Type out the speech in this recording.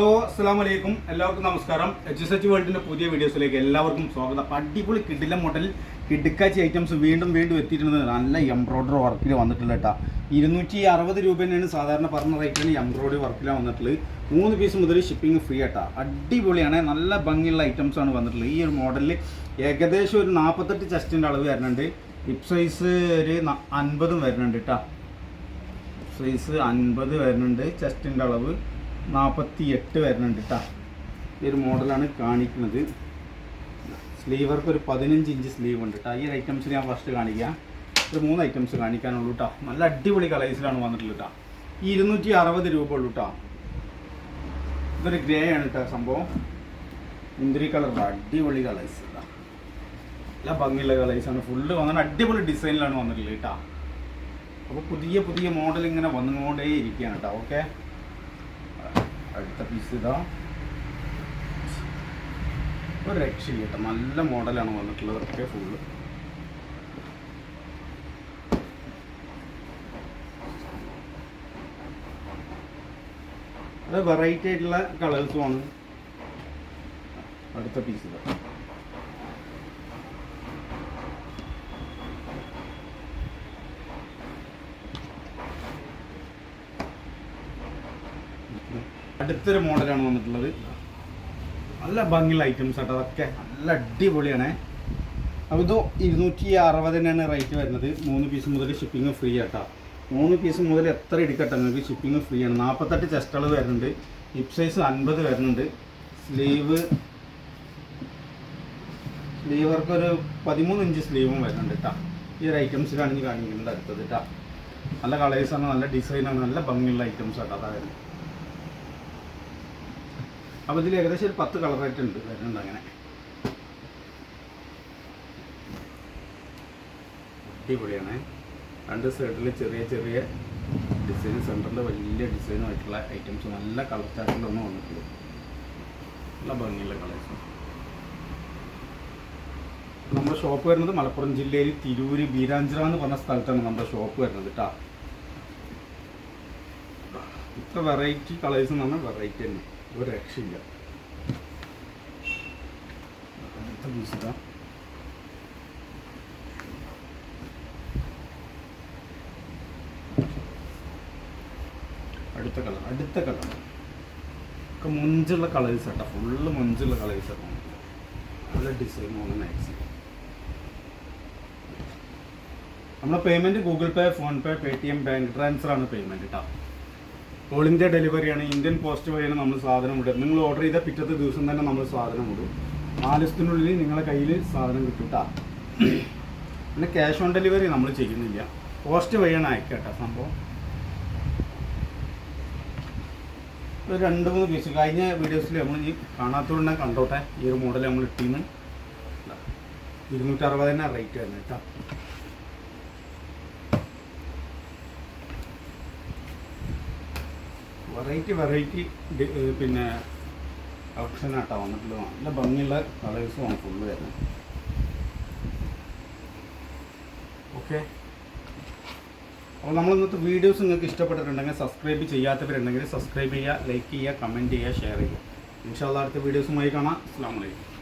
Hello അസ്സാം വലൈക്കും എല്ലാവർക്കും നമസ്കാരം. എച്ച് എസ് എച്ച് വേൾഡിന്റെ പുതിയ വീഡിയോസിലേക്ക് എല്ലാവർക്കും സ്വാഗതം. അടിപൊളി കിഡില മോഡൽ കിടുക്കാച്ചി ഐറ്റംസ് വീണ്ടും വീണ്ടും എത്തിയിട്ടുണ്ട് നല്ല എംബ്രോയ്ഡറി വർക്കിൽ വന്നിട്ടുള്ള കേട്ടോ ഇരുന്നൂറ്റി അറുപത് രൂപ തന്നെയാണ് സാധാരണ പറഞ്ഞ റേറ്റിന് എംബ്രോയ്ഡറി വർക്കിലാണ് വന്നിട്ടുള്ളത്. മൂന്ന് പീസ് മുതൽ ഷിപ്പിംഗ് ഫ്രീ ആട്ടാ. അടിപൊളിയാണ്. നല്ല ഭംഗിയുള്ള ഐറ്റംസ് ആണ് വന്നിട്ടുള്ളത്. ഈ ഒരു മോഡലിൽ ഏകദേശം ഒരു നാൽപ്പത്തെട്ട് ചെസ്റ്റിന്റെ അളവ് വരുന്നുണ്ട്. ഹിപ് സൈസ് ഒരു അൻപതും വരുന്നുണ്ട് കേട്ടോ സൈസ് അൻപത് വരുന്നുണ്ട്. ചെസ്റ്റിന്റെ അളവ്. നാൽപ്പത്തി എട്ട് വരുന്നുണ്ട് കേട്ടോ ഈ ഒരു മോഡലാണ് കാണിക്കുന്നത്. സ്ലീവർക്ക് ഒരു പതിനഞ്ച് ഇഞ്ച് സ്ലീവ് ഉണ്ട് കേട്ടോ ഈ ഒരു ഐറ്റംസ് ഞാൻ ഫസ്റ്റ് കാണിക്കാം. ഒരു മൂന്ന് ഐറ്റംസ് കാണിക്കാനുള്ളൂ കേട്ടോ നല്ല അടിപൊളി കളേഴ്സിലാണ് വന്നിട്ടുള്ളത് കേട്ടോ ഈ ഇരുന്നൂറ്റി അറുപത് രൂപ ഉള്ളൂ കേട്ടോ ഇതൊരു ഗ്രേ ആണ് കേട്ടോ സംഭവം. മുന്തിരി കളർ അടിപൊളി കളേഴ്സ് നല്ല ഭംഗിയുള്ള കളേഴ്സാണ് ഫുള്ള് വന്നിട്ട് അടിപൊളി ഡിസൈനിലാണ് വന്നിട്ടുള്ളത് കേട്ടോ അപ്പോൾ പുതിയ പുതിയ മോഡൽ ഇങ്ങനെ വന്നുകൊണ്ടേ ഇരിക്കുകയാണ് കേട്ടോ ഓക്കെ അടുത്ത പീസ് ഇതാ. ഒരു രക്ഷയില്ല കേട്ടോ. നല്ല മോഡലാണ് വന്നിട്ടുള്ളത്. ഒക്കെ ഫുള്ള് അത് വെറൈറ്റി ആയിട്ടുള്ള കളേഴ്സുമാണ് അടുത്ത പീസ് ഇതാ. അടുത്തൊരു മോഡലാണ് വന്നിട്ടുള്ളത്. നല്ല ഭംഗിയുള്ള ഐറ്റംസ് ആട്ടോ. അതൊക്കെ നല്ല അടിപൊളിയാണ്. അപ്പോൾ ഇത് ഇരുന്നൂറ്റി അറുപത് തന്നെയാണ് റേറ്റ് വരുന്നത്. മൂന്ന് പീസ് മുതൽ ഷിപ്പിംഗ് ഫ്രീ ആട്ടോ. മൂന്ന് പീസ് മുതൽ എത്ര എടുക്കട്ടെ നിങ്ങൾക്ക് ഷിപ്പിംഗ് ഫ്രീ ആണ്. നാൽപ്പത്തെട്ട് ചെസ്റ്റുകൾ വരുന്നുണ്ട്. ഹിപ് സൈസ് അൻപത് വരുന്നുണ്ട്. സ്ലീവ് സ്ലീവർക്ക് ഒരു പതിമൂന്ന് ഇഞ്ച് സ്ലീവും വരുന്നുണ്ട് കേട്ടോ ഈ ഒരു ഐറ്റംസിലാണ് ഇനി കാണിക്കുന്നത് അടുത്തത് കേട്ടോ നല്ല കളേഴ്സാണ് നല്ല ഡിസൈനാണ് നല്ല ഭംഗിയുള്ള ഐറ്റംസ് ആട്ടോ അതായത്. അപ്പോൾ ഇതിൽ ഏകദേശം ഒരു പത്ത് കളറായിട്ടുണ്ട് വരുന്നുണ്ട് അങ്ങനെ. അടിപൊളിയാണ്. രണ്ട് സൈഡിൽ ചെറിയ ചെറിയ ഡിസൈൻ സെന്ററിൽ വലിയ ഡിസൈനുമായിട്ടുള്ള ഐറ്റംസ് നല്ല കളർ ചാർട്ടിലൊന്നും വന്നിട്ടുള്ളൂ നല്ല ഭംഗിയുള്ള കളേഴ്സ് നമ്മുടെ ഷോപ്പ് വരുന്നത് മലപ്പുറം ജില്ലയിൽ തിരൂര് ബീരാഞ്ചിറ എന്ന് പറഞ്ഞ സ്ഥലത്താണ് നമ്മുടെ ഷോപ്പ് വരുന്നത് കേട്ടോ ഇത്ര വെറൈറ്റി കളേഴ്സ് എന്ന് പറഞ്ഞാൽ വെറൈറ്റി തന്നെ. ഒരു രക്ഷയില്ല. അടുത്ത ഇതാ. അടുത്ത കളർ അടുത്ത കളർ. ഒക്കെ മുഞ്ചുള്ള കളേഴ്സ് ആട്ടോ. ഫുള്ള് മുഞ്ചുള്ള കളേഴ്സ് ആണ് നല്ല ഡിസൈൻ ആണ് മാക്സി നമ്മുടെ payment Google Pay PhonePe Paytm bank transfer ആണ് പേയ്മെന്റ് കേട്ടോ ഓൾ ഇന്ത്യ ഡെലിവറിയാണ് ഇന്ത്യൻ പോസ്റ്റ് വഴിയാണ് നമ്മൾ സാധനം വിടുക. നിങ്ങൾ ഓർഡർ ചെയ്ത പിറ്റത്തെ ദിവസം തന്നെ നമ്മൾ സാധനം വിടും. നാല് ദിവസത്തിനുള്ളിൽ നിങ്ങളെ കയ്യിൽ സാധനം കിട്ടുക കേട്ടോ പിന്നെ ക്യാഷ് ഓൺ ഡെലിവറി നമ്മൾ ചെയ്യുന്നില്ല. പോസ്റ്റ് വഴിയാണ് അയക്കട്ടെ സംഭവം. ഒരു രണ്ട് മൂന്ന് പീസ് കഴിഞ്ഞ വീഡിയോസിൽ നമ്മൾ ഈ കാണാത്തതുകൊണ്ട് കണ്ടോട്ടെ. ഈ ഒരു മോഡൽ നമ്മൾ ഇട്ടിന്ന്. ഇരുന്നൂറ്റി അറുപത് തന്നെ റേറ്റ് വരുന്നത് കേട്ടോ വെറൈറ്റി വെറൈറ്റി പിന്നെ ഓപ്ഷനാട്ടോ വന്നിട്ടുള്ളത്. നല്ല ഭംഗിയുള്ള കളേഴ്സുമാണ് ഫുള്ള് വരുന്നത്. ഓക്കെ അപ്പോൾ നമ്മൾ ഇന്നത്തെ വീഡിയോസ് നിങ്ങൾക്ക് ഇഷ്ടപ്പെട്ടിട്ടുണ്ടെങ്കിൽ സബ്സ്ക്രൈബ് ചെയ്യാത്തവരുണ്ടെങ്കിൽ സബ്സ്ക്രൈബ് ചെയ്യുക ലൈക്ക് ചെയ്യുക കമന്റ് ചെയ്യുക ഷെയർ ചെയ്യുക. ഇൻഷാല്ല അടുത്ത വീഡിയോസുമായി കാണാം. അസ്സാം വലൈക്കും